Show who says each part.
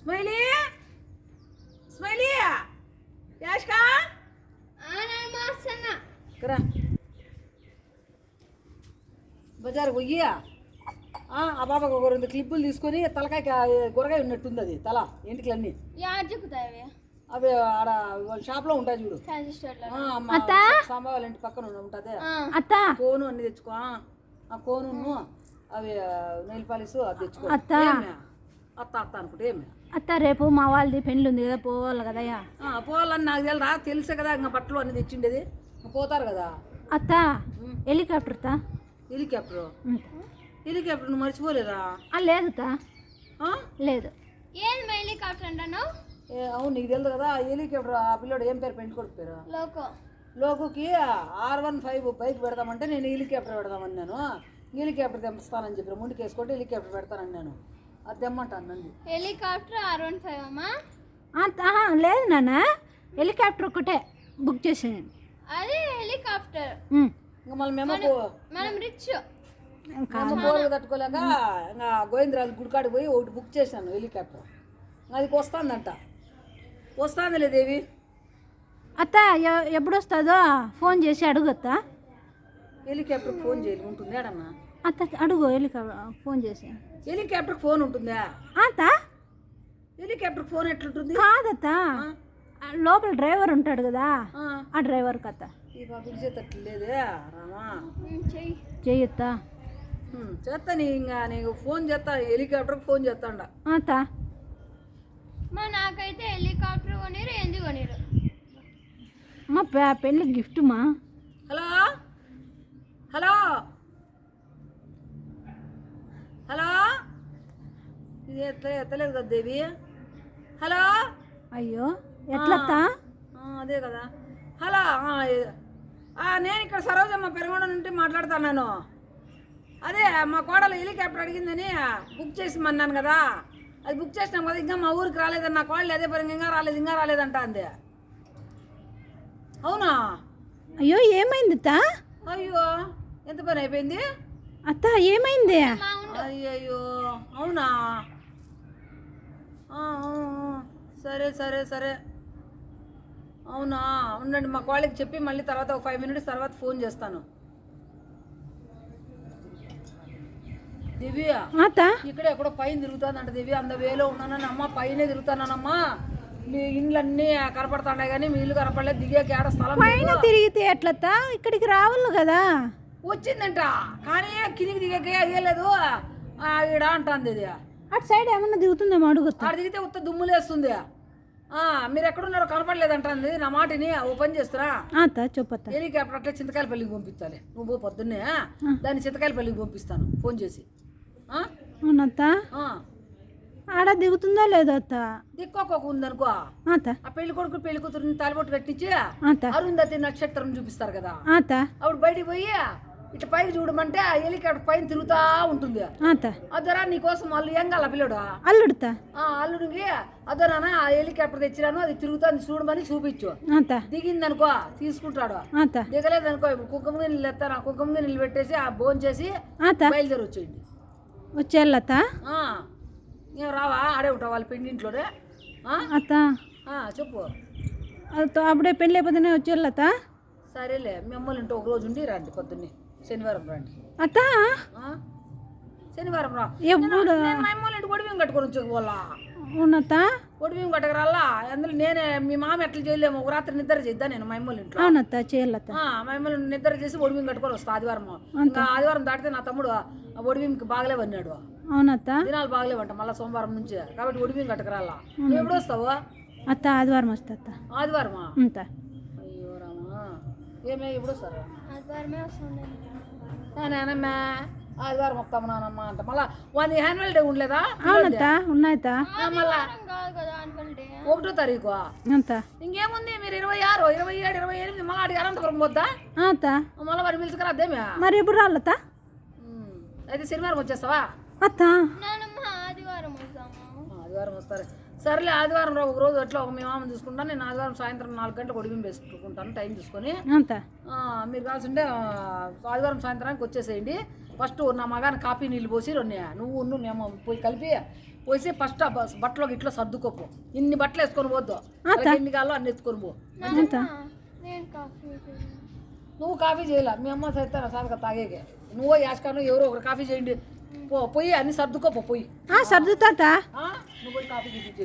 Speaker 1: Smiley! Smiley! యాష్కా! కరా బజార్ పోయి ఆ బాబాకు ఒక రెండు క్లిప్పులు తీసుకొని తలకాయకి ఆ గురగాయ ఉన్నట్టుంది అది తల ఎంటికలన్నీ. అవి ఆడ వాళ్ళ షాప్లో ఉంటాయి చూడు.
Speaker 2: ఫ్యాన్సీ స్టోర్లో.
Speaker 1: ఆ, మా సాంబా వాళ్ళ ఇంటి పక్కన ఉంటుంది
Speaker 3: అత్త!
Speaker 1: కోను అన్ని తెచ్చుకో ఆ, ఆ కోను అవి నెయిల్ పాలిస్ అది తెచ్చుకో.
Speaker 3: అత్త.
Speaker 1: అనుకుంటే ఏమి
Speaker 3: అత్త రేపు మా వాళ్ళది పెళ్ళి ఉంది కదా పోవాలి కదయ్యా
Speaker 1: ఆ, పోవాలని నాకు తెలుదా తెలుసే కదా ఇంకా బట్టలు అన్ని తెచ్చిండేది. పోతారు కదా.
Speaker 3: అత్త హెలికాప్టర్ తా?
Speaker 1: హెలికాప్టర్. హెలికాప్టర్ నువ్వు మర్చిపోలేదా?
Speaker 3: ఆ, లేదు తా.
Speaker 1: ఆ?
Speaker 3: లేదు.
Speaker 2: ఏది మైలీ కాప్టర్ అంటాను
Speaker 1: ఏ, అవును నీకు తెలుసు కదా హెలికాప్టర్ ఆ పిల్లోడు ఏం పేరు పెంచి కొడుకు పేరు?
Speaker 2: లోకో.
Speaker 1: లోకుకి ఆర్ వన్ ఫైవ్ బైక్ పెడదామంటే నేను హెలికాప్టర్ పెడదామని నేను హెలికాప్టర్ తెంపుస్తానని చెప్పి ముందుకు వేసుకుంటే హెలికాప్టర్ పెడతానని
Speaker 2: హెలికాప్టర్ ఆర్ వన్ ఫైవ్ అమ్మా.
Speaker 3: లేదు నాన్న. హెలికాప్టర్ ఒకటే బుక్ చేసాను
Speaker 2: అది హెలికాప్టర్.
Speaker 1: ఇంకా మళ్ళీ మేము పో-
Speaker 2: మనం రిచ్.
Speaker 1: మేము పోరు తట్టుకోలేక ఇంకా గోవిందరాజు గుడికాడికి పోయి ఒకటి బుక్ చేశాను హెలికాప్టర్. అది వస్తుందంట. వస్తుందిలే దేవి.
Speaker 3: అత్త ఎప్పుడు వస్తుందో ఫోన్ చేసి అడుగుతా
Speaker 1: హెలికాప్టర్ ఫోన్ చేయాలి ఉంటుంది ఏడన్నా
Speaker 3: అత్త అడుగు హెలికాప్టర్ ఫోన్ చేసి.
Speaker 1: హెలికాప్టర్ ఫోన్ ఉంటుందా?
Speaker 3: అత్త?
Speaker 1: హెలికాప్టర్ ఫోన్ ఎట్లుంటుంది?
Speaker 3: కాదత్త. లోపల డ్రైవర్ ఉంటాడు కదా.
Speaker 1: ఆ, రామా.
Speaker 2: చెయ్యి.
Speaker 3: చెయ్యొత్తా
Speaker 1: చేస్తా నీ ఇంకా నీకు ఫోన్ చేస్తా హెలికాప్టర్కి ఫోన్ చేస్తాండ
Speaker 3: అత్త.
Speaker 2: మా నాకైతే హెలికాప్టర్ కొనిరు ఎందుకు కొనిరు?
Speaker 3: మా పె- పెళ్ళి గిఫ్ట్ మా
Speaker 1: హలో హలో హలో ఇది ఎత్త ఎత్తలేదు కదా దేవి? హలో?
Speaker 3: అయ్యో ఎట్లత్తా?
Speaker 1: అదే కదా. హలో నేను ఇక్కడ సరోజమ్మ పెరగొండ నుండి మాట్లాడుతున్నాను అదే మా కోడలు హెలికాప్టర్ అడిగిందని బుక్ చేసి మన్నాను కదా. అది బుక్ చేసినాం కదా ఇంకా మా ఊరికి రాలేదని. నా కోడలు అదే పరంగా ఇంకా రాలేదు ఇంకా రాలేదంట అంది అవునా?
Speaker 3: అయ్యో ఏమైంది అత్త
Speaker 1: అయ్యో ఎంత పని అయిపోయింది?
Speaker 3: అత్త ఏమైంది?
Speaker 1: అయ్యయ్యో అవునా. సరే సరే సరే. అవునా? ఉండండి మా కాళ్ళకి చెప్పి మళ్ళీ తర్వాత ఒక ఫైవ్ మినిట్స్ తర్వాత ఫోన్ చేస్తాను. దివ్య ఇక్కడ ఎక్కడో పైన తిరుగుతుందంట దివ్య. అంద వేలో ఉన్నానని అమ్మ పైనే తిరుగుతానమ్మా మీ ఇండ్లన్నీ కనపడుతున్నాయి కానీ మీ ఇల్లు కనపడలేదు. దిగాక ఏడ స్థలం.
Speaker 3: పైన తిరిగితే ఎట్లత్త? ఇక్కడికి రావాలి కదా.
Speaker 1: వచ్చిందంట. కానీ కిందికి దిగాక అయ్యలేదు. ఈడ అంటుంది ఇది
Speaker 3: అటు సైడ్ ఏమన్నా దిగుతుందేమో అడుగుతా
Speaker 1: ఆడ దిగితే ఉత్త దుమ్ములేస్తుంది మీరు ఎక్కడున్నారో కనపడలేదంటుంది నా మాటిని ఓ పని చేస్తున్నా
Speaker 3: అత్త చెప్పత్త
Speaker 1: హెలికాప్టర్ అట్లా చింతకాయలపల్లికి పంపించాలి నువ్వు పొద్దున్నే దాన్ని చింతకాయలపల్లికి పంపిస్తాను. ఫోన్ చేసి?
Speaker 3: అవునత్త. ఆడ దిగుతుందో లేదో అత్త?
Speaker 1: దిక్కొక ఉందనుకో.
Speaker 3: అత్త.
Speaker 1: ఆ పెళ్ళి కొడుకు పెళ్ళి కూతురుని తాలిబొట్టు కట్టించి అరుంధతి నక్షత్రం చూపిస్తారు కదా.
Speaker 3: అత్త.
Speaker 1: అప్పుడు బయటికి పోయి ఇట్లా పైకి చూడమంటే ఆ హెలికాప్టర్ పైన తిరుగుతా ఉంటుంది. అద్దరా నీకోసం వాళ్ళు ఏం కాల పిల్లడు?
Speaker 3: అల్లుడుతా.
Speaker 1: ఆ అల్లుడికి అద్దరానా ఆ హెలికాప్టర్ తెచ్చిరాను అది తిరుగుతుంది చూడమని చూపించు.
Speaker 3: అత్త.
Speaker 1: దిగిందనుకో తీసుకుంటాడు.
Speaker 3: అత్త.
Speaker 1: దిగలేదనుకో కుక్కమ్మ నీళ్ళు ఎత్తాను ఆ కుక్కమ్మ నీళ్ళు పెట్టేసి ఆ భోజనం చేసి బయలుదేరి వచ్చేయండి. ఏం రావా? ఆడే ఉంటావు వాళ్ళ పెండింట్లోనే?
Speaker 3: అత్త.
Speaker 1: చెప్పు.
Speaker 3: అప్పుడే పెళ్ళి అయిపోతేనే వచ్చేళ్ళత్త
Speaker 1: సరేలే మిమ్మల్ని ఇంటి ఒక రోజు ఉండి రండి పొద్దున్నే. శనివారం రండి
Speaker 3: అత్త?
Speaker 1: శనివారం రా.
Speaker 3: ఎప్పుడు
Speaker 1: నేను మా అమ్మ ఇంటి ఒడిబియ్యం కట్టుకొని వచ్చేకోవాలా
Speaker 3: అవునత్త?
Speaker 1: ఒడిబియ్యం కట్టకరాలా అందులో నేనే మీ మామ ఎట్లా చేయలేము ఒక రాత్రి నిద్ర చేద్దా నేను మా అమ్మ ఇంట్లో?
Speaker 3: అవునత్త చేయాలత్త.
Speaker 1: ఆ, మా అమ్మ నిద్ర చేసి ఒడిబియ్యం కట్టుకొని వస్తా ఆదివారం. ఇంకా ఆదివారం దాటితే నా తమ్ముడు ఆ ఒడిబియ్యంకి బాగలేవు అన్నాడు.
Speaker 3: అవునత్త.
Speaker 1: దినాలు బాగలేవంట మళ్ళీ సోమవారం నుంచి. కాబట్టి ఒడిబియ్యం కట్టకరాలా నువ్వు ఎప్పుడు వస్తావు?
Speaker 3: అత్త ఆదివారం వస్తా
Speaker 1: ఆదివారమా?
Speaker 3: అంత
Speaker 1: ఏమే ఎప్పుడు వస్తారు
Speaker 2: ఆదివారమే
Speaker 1: నానమ్మా ఆదివారం వస్తాము నానమ్మ అంట. మళ్ళా వన్ యాన్యువల్ డే ఉండలేదా?
Speaker 3: అవునత్త ఉన్నాయత్త
Speaker 1: ఆ, మళ్ళా ఒకటో తారీఖు
Speaker 3: అంత?
Speaker 1: ఇంకేముంది? మీరు ఇరవై ఆరు ఇరవై ఏడు ఇరవై ఎనిమిది మళ్ళీ అడిగి అనంతపురం పోద్దా?
Speaker 3: అత్త?
Speaker 1: మళ్ళీ వారు పిలుచుకురా అదేమే
Speaker 3: మరి ఎప్పుడు రాలత్త?
Speaker 1: ఉమ్. అయితే శనివారం వచ్చేస్తావా?
Speaker 3: అత్త?
Speaker 2: నానమ్మ ఆదివారం వస్తాము
Speaker 1: ఆ, ఆదివారం వస్తారు. సర్లే ఆదివారం ఒక రోజు ఎట్లా ఒక మీ మామ చూసుకుంటాను నేను ఆదివారం సాయంత్రం నాలుగు గంటలకు ఒడిబిం వేసుకుంటాను టైం చూసుకొని.
Speaker 3: అంత.
Speaker 1: ఆ, మీరు కావాల్సింటే ఆదివారం సాయంత్రానికి వచ్చేసేయండి. ఫస్ట్ నా మగాని కాఫీ నీళ్ళు పోసి రెండు నువ్వు నువ్వు మేము పోయి కలిపి పోసి ఫస్ట్ ఆ బస్ బట్టలోకి ఇట్లా సర్దుకోపు. ఇన్ని బట్టలు వేసుకొని పోద్దు. ఎన్ని కాలో అన్ని ఎత్తుకొని పో.
Speaker 2: నేను.
Speaker 1: నువ్వు కాఫీ చేయలే. మీ అమ్మ సైతే సాధక తాగేకే. నువ్వు యాష్కాను ఎవరో ఒకరు కాఫీ చేయండి. పో పోయి అన్ని సర్దుకోపో పోయి.
Speaker 3: సర్దుతాత?
Speaker 1: ఆ? నువ్వు పోయి కాఫీ